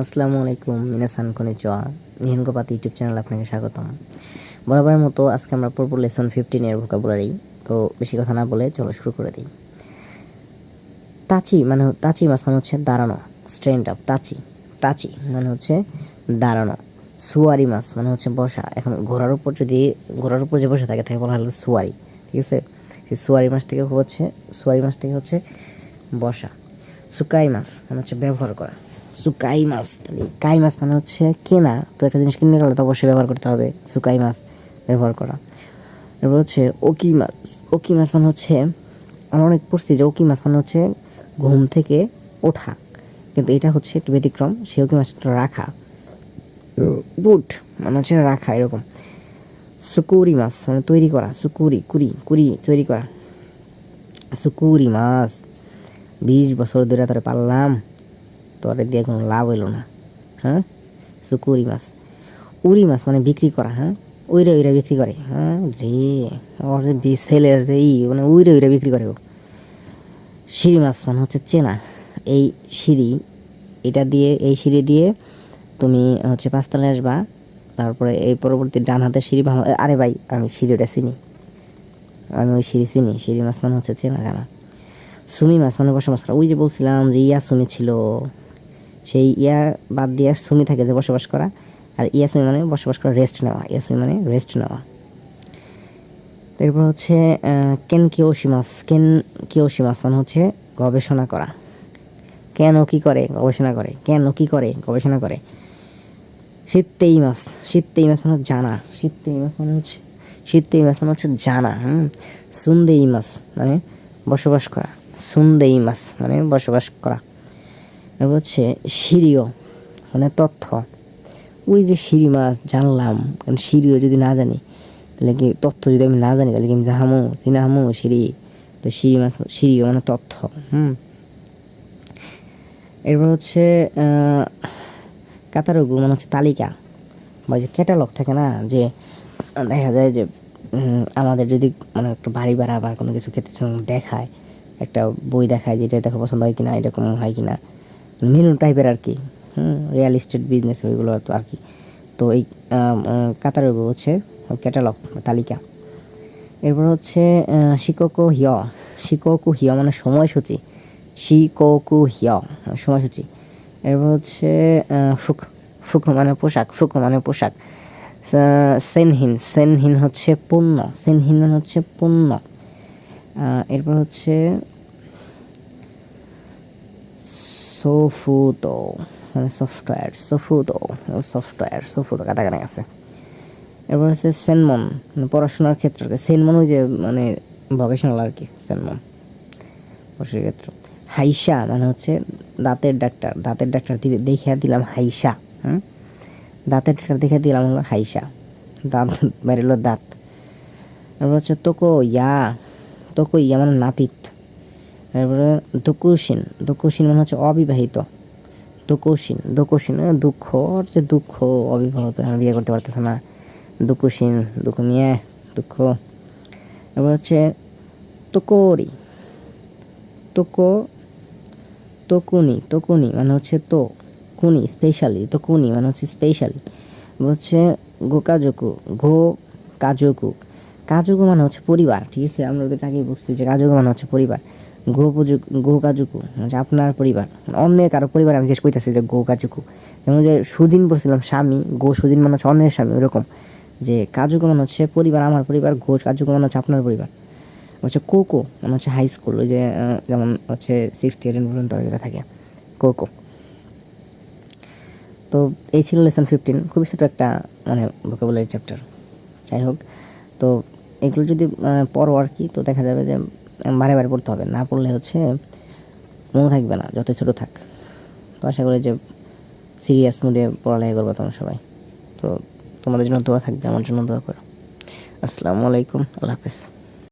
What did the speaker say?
আসসালামু আলাইকুম মিনাসান কনিচোয়া। নিহেনগোপাত YouTube channel আপনাকে স্বাগতম। বরাবরের মতো আজকে আমরা পড়ব লেসন ফিফটিনের ভোকাবুলারি তো বেশি কথা না বলে চলো শুরু করে দিই। তাচি মানে তাচি মাছ মানে হচ্ছে দাঁড়ানো। স্ট্রেন্ড আপ তাচি। তাচি মানে হচ্ছে দাঁড়ানো। সুয়ারি মাছ মানে হচ্ছে বসা। এখন ঘোড়ার উপর যদি, ঘোড়ার উপর যে বসে থাকে, তাকে বলা হলো সুয়ারি। ঠিক আছে? সেই সুয়ারি মাছ থেকে হচ্ছে, সুয়ারি মাছ থেকে হচ্ছে বসা। সুকাই মাছ মানে হচ্ছে ব্যবহার করা। সুকাই মাছ কাই মাছ মানে হচ্ছে কেনা। তো একটা জিনিস কিনে গেলে তো অবশ্যই ব্যবহার করতে হবে সুকাই মাছ ব্যবহার করা। এরপর হচ্ছে ওকি মাছ ওকি মাছ মানে হচ্ছে, আমরা অনেক পড়ছি যে ওকি মাছ মানে হচ্ছে ঘুম থেকে ওঠা। কিন্তু এটা হচ্ছে একটু ব্যতিক্রম সে ওকি মাছটা রাখা। বুট মানে হচ্ছে রাখা এরকম। সুকুরি মাছ মানে তৈরি করা, সুকুরি, কুরি কুরি তৈরি করা। সুকুরি মাছ বিশ বছর ধরে তারা পারলাম তোরে দিয়ে কোনো লাভ হইল না হ্যাঁ? সুকুরি মাছ উড়ি মাছ মানে বিক্রি করা হ্যাঁ? উইরে উইরে বিক্রি করে হ্যাঁ? রে, ওর যে ছেলের যে ই মানে উইরে উইরে বিক্রি করে ও। সিঁড়ি মাছ মানে হচ্ছে চেনা। এই সিঁড়ি, এটা দিয়ে, এই সিঁড়ি দিয়ে তুমি হচ্ছে পাঁচতলায় আসবা, তারপরে এই পরবর্তী ডান হাতের সিঁড়ি ভালো আরে ভাই, আমি সিঁড়িটা চিনি। আমি ওই সিঁড়ি চিনি, সিঁড়ি মাছ মানে হচ্ছে চেনা, জানা। সুমি মাছ মানে বসবাস করা। ওই যে বলছিলাম যে ইয়া সুমি ছিল। সেই ইয়া বাদ দিয়ে সুমি থাকে যে বসবাস করা। আর ইয়া সুমি মানে বসবাস করা রেস্ট নেওয়া। ইয়া সুমি মানে রেস্ট নেওয়া। তারপর হচ্ছে কেন কিওশি মাছ কেন কিওশি মাছ মানে হচ্ছে গবেষণা করা। কেন কি করে? গবেষণা করে। কেন কি করে? গবেষণা করে। শীততেই মাছ শীততেই মাছ মানে জানা। শীততেই মাছ মানে হচ্ছে শীততেই মাছ মানে হচ্ছে জানা, হুম? সুন্দেই মাছ মানে বসবাস করা। সুন্দেই মাছ মানে বসবাস করা। এবার হচ্ছে সিঁড়িও মানে তথ্য। ওই যে সিঁড়ি মাছ জানলাম, কারণ সিঁড়িও যদি না জানি, তাহলে কি তথ্য যদি আমি না জানি, তাহলে কি আমি জাহামু চিনা হামু সিঁড়ি? তো সিঁড়ি মাছ, সিঁড়িও মানে তথ্য, হুম। এরপর হচ্ছে কাতারগু মানে হচ্ছে তালিকা, বা যে ক্যাটালগ থাকে না, যে দেখা যায় যে আমাদের যদি মানে একটু বাড়ি ভাড়া বা কোনো কিছু ক্ষেত্রে দেখায়, একটা বই দেখায় যেটা দেখো পছন্দ হয় কিনা এরকম হয় কিনা মেনু টাইপের আর কি রিয়েল এস্টেট বিজনেস ওইগুলো তো আর কি। তো এই কাতারগু হচ্ছে ক্যাটালগ তালিকা। এরপর হচ্ছে শিকোকো হিয়, শিকোকু হিয় মানে সময়সূচি, শিকোকু হিয়, সময়সূচি। এরপর হচ্ছে ফুক ফুক মানে পোশাক, ফুক মানে পোশাক। সেনহীন সেনহীন হচ্ছে পণ্য, সেনহীন মানে হচ্ছে পণ্য। এরপর হচ্ছে সোফুতো মানে সফটওয়্যার সোফুতো সফটওয়্যার সোফুতো কাটাকানি আছে এরপর হচ্ছে সেনমন মানে পড়াশোনার ক্ষেত্র সেনমন ওই যে মানে ভকেশনাল আর কি সেনমন পড়াশোনার ক্ষেত্র হাইসা মানে হচ্ছে দাঁতের ডাক্তার দাঁতের ডাক্তার দেখে দিলাম হাইসা হুম দাঁতের ডাক্তার দেখে দিলাম হলো হাইসা দাঁত বেরোলো দাঁত তারপর হচ্ছে তোকো ইয়া তোকো ইয়া মানে নাপিত তারপরে দকুশিন দকুশিন মানে হচ্ছে অবিবাহিত। দকুশিন দকুশিন মানে দুঃখ যে দুঃখ, অবিবাহিত বিয়ে করতে পারতেছে না। দুকুশিন, দুঃখ নিয়ে, দুঃখ। এবার হচ্ছে তোকরি, তোকো, তকুনি তকুনি মানে হচ্ছে তো, কুনি স্পেশালি তকুনি মানে হচ্ছে স্পেশালি হচ্ছে গো গোকাজকু, গো কাজকু। কাজকু মানে হচ্ছে পরিবার, ঠিক আছে? আমরা ওদের আগেই বুঝতে যে কাজকু মানে হচ্ছে পরিবার। গো পুজু গো কাজুকু মানে আপনার পরিবার মানে অন্য কারও পরিবার আমি জিজ্ঞেস করতেছি যে গো কাজুকু যেমন যে সুজিন বলছিলাম, স্বামী, গো সুজিন মানে হচ্ছে অন্যের স্বামী ওরকম যে কাজুকু মানে হচ্ছে পরিবার, আমার পরিবার, গো কাজুকু মানে হচ্ছে আপনার পরিবার। হচ্ছে কোকো মানে হচ্ছে হাই স্কুল ওই যে যেমন হচ্ছে সিক্সথ ইয়ার পর্যন্ত যেটা থাকে, কোকো। তো এই ছিল লেসন ফিফটিন খুবই ছোটো একটা মানে ভোকাবুলারি চ্যাপ্টার যাই হোক, তো এগুলো যদি পড়ো আর কি, তো দেখা যাবে যে বারে বারে পড়তে হবে। না পড়লে হচ্ছে মনে থাকবে না যত ছোটো থাক। তো আশা করি যে সিরিয়াস মুডে পড়ালেখা করব তোমরা সবাই। তো তোমাদের জন্য দোয়া থাকবে, আমার জন্য দোয়া করো। আসসালামু আলাইকুম, আল্লাহ হাফেজ।